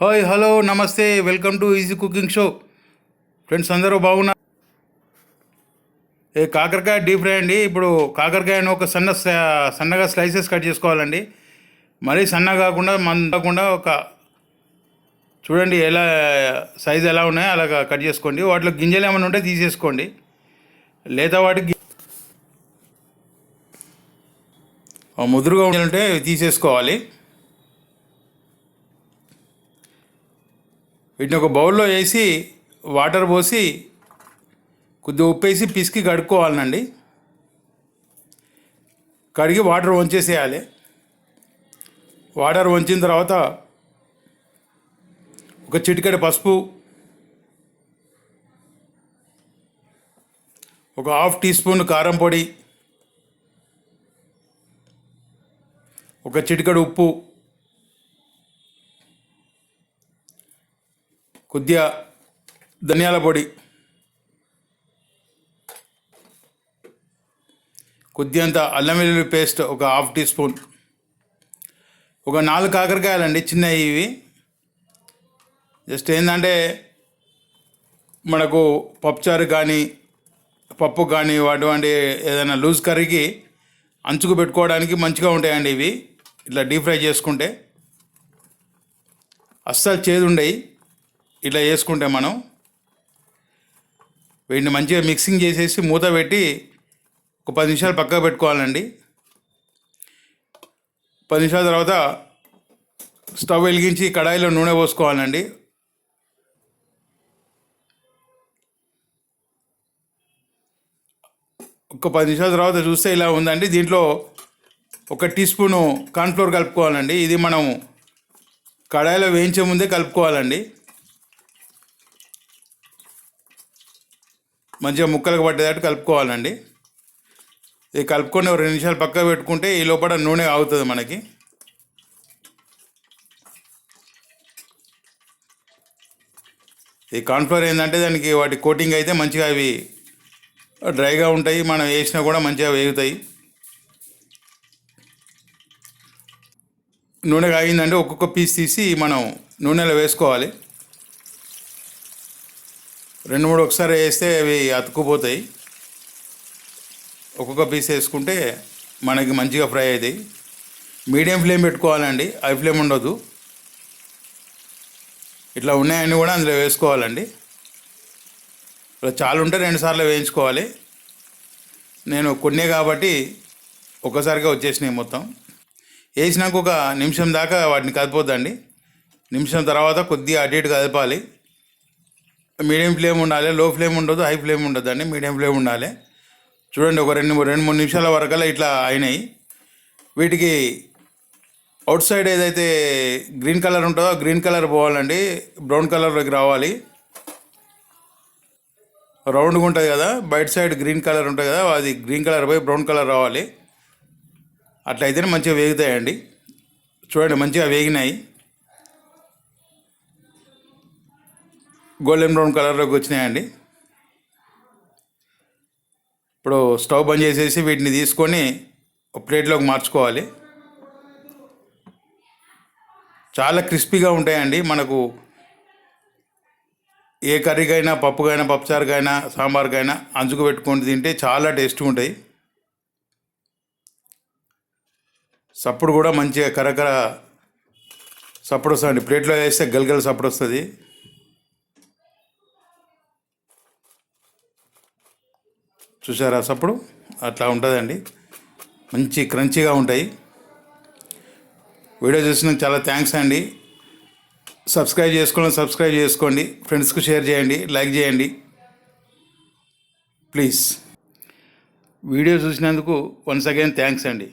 Hi hello నమస్తే welcome to easy cooking show. Friends అందరూ బాగున్నారు ఏ కాకరకాయ డీప్ ఫ్రై అండి. ఇప్పుడు కాకరకాయను ఒక సన్న స- సన్నగా స్లైసెస్ కట్ చేసుకోవాలండి. మరీ సన్నగా కాకుండా మన కాకుండా ఒక చూడండి ఎలా సైజ్ ఎలా ఉన్నాయో అలాగా కట్ చేసుకోండి. వాటిలో గింజలు ఏమైనా ఉంటే తీసేసుకోండి. లేదా వాటికి ముదురుగా ఉంటే తీసేసుకోవాలి. వీటిని ఒక బౌల్లో వేసి వాటర్ పోసి కొద్దిగా ఉప్పు వేసి పిసికి కడుక్కోవాలండి కడిగి వాటర్ వంచేసేయాలి. వాటర్ వంచిన తర్వాత ఒక చిటికెడు పసుపు ఒక హాఫ్ టీ స్పూన్ కారం పొడి ఒక చిటికెడు ఉప్పు కొద్దిగా ధనియాల పొడి కొద్దిగంత అల్లం వెల్లుల్లి పేస్ట్ ఒక హాఫ్ టీ స్పూన్ ఒక నాలుగు కాకరకాయలండి చిన్నవి ఇవి. జస్ట్ ఏంటంటే మనకు పప్పుచారు కానీ పప్పు కానీ అటువంటి ఏదైనా లూజ్ కర్రీకి అంచుకు పెట్టుకోవడానికి మంచిగా ఉంటాయండి ఇవి. ఇట్లా డీప్ ఫ్రై చేసుకుంటే అస్సలు చేదు ఉండయి. ఇట్లా చేసుకుంటే మనం వీటిని మంచిగా మిక్సింగ్ చేసేసి మూత పెట్టి ఒక పది నిమిషాలు పక్కకు పెట్టుకోవాలండి. పది నిమిషాల తర్వాత స్టవ్ వెలిగించి కడాయిలో నూనె పోసుకోవాలండి. ఒక పది నిమిషాల తర్వాత చూస్తే ఇలా ఉందండి. దీంట్లో ఒక టీ స్పూను కార్న్ఫ్లోర్ కలుపుకోవాలండి. ఇది మనం కడాయిలో వేయించే ముందే కలుపుకోవాలండి. మంచిగా ముక్కలకు పట్టేటట్టు కలుపుకోవాలండి. ఇది కలుపుకొని ఒక రెండు నిమిషాలు పక్కకు పెట్టుకుంటే ఈ లోపల నూనె ఆగుతుంది మనకి. ఈ కార్న్ఫ్లవర్ ఏంటంటే దానికి వాటి కోటింగ్ అయితే మంచిగా అవి డ్రైగా ఉంటాయి మనం వేసినా కూడా మంచిగా వేగుతాయి. నూనె కాగిందంటే ఒక్కొక్క పీస్ తీసి మనం నూనెలో వేసుకోవాలి. రెండు మూడు ఒకసారి వేస్తే అవి అతుక్కుపోతాయి. ఒక్కొక్క పీస్ వేసుకుంటే మనకి మంచిగా ఫ్రై అవుతాయి. మీడియం ఫ్లేమ్ పెట్టుకోవాలండి హై ఫ్లేమ్ ఉండదు. ఇట్లా ఉన్నాయన్నీ కూడా అందులో వేసుకోవాలండి. ఇట్లా చాలా ఉంటే రెండుసార్లు వేయించుకోవాలి. నేను కొన్నే కాబట్టి ఒక్కసారిగా వచ్చేసినాయి మొత్తం. వేసినాక ఒక నిమిషం దాకా వాటిని కదిపోద్దండి. నిమిషం తర్వాత కొద్దిగా అటు ఇటు కదపాలి. మీడియం ఫ్లేమ్ ఉండాలి లో ఫ్లేమ్ ఉండదు హై ఫ్లేమ్ ఉండదు అండి మీడియం ఫ్లేమ్ ఉండాలి. చూడండి ఒక రెండు మూడు- రెండు మూడు నిమిషాల వరకల్లా ఇట్లా అయినాయి. వీటికి అవుట్ సైడ్ ఏదైతే గ్రీన్ కలర్ ఉంటుందో గ్రీన్ కలర్ పోవాలండి బ్రౌన్ కలర్లోకి రావాలి. రౌండ్గా ఉంటుంది కదా బయట సైడ్ గ్రీన్ కలర్ ఉంటుంది కదా అది గ్రీన్ కలర్ పోయి బ్రౌన్ కలర్ రావాలి. అట్లయితేనే మంచిగా వేగుతాయండి. చూడండి మంచిగా వేగినాయి. గోల్డెన్ బ్రౌన్ కలర్లోకి వచ్చినాయండి. ఇప్పుడు స్టవ్ బంద్ చేసేసి వీటిని తీసుకొని ప్లేట్లోకి మార్చుకోవాలి. చాలా క్రిస్పీగా ఉంటాయండి మనకు. ఏ కర్రీకైనా పప్పుకైనా పప్పుచారుకైనా సాంబార్కైనా అంచుకు పెట్టుకొని తింటే చాలా టేస్ట్గా ఉంటాయి. సప్పుడు కూడా మంచిగా కరకర సప్పుడు వస్తుంది ప్లేట్లో వేస్తే గలగల సప్పుడు వస్తుంది. చూసారా సప్పుడు? అట్లా ఉంటుందండి. మంచి క్రంచీగా ఉంటాయి. వీడియో చూసినందుకు చాలా థ్యాంక్స్ అండి. సబ్స్క్రైబ్ చేసుకోండి సబ్స్క్రైబ్ చేసుకోండి. ఫ్రెండ్స్కి షేర్ చేయండి. లైక్ చేయండి. ప్లీజ్. వీడియో చూసినందుకు వన్స్ అగైన్ థ్యాంక్స్ అండి.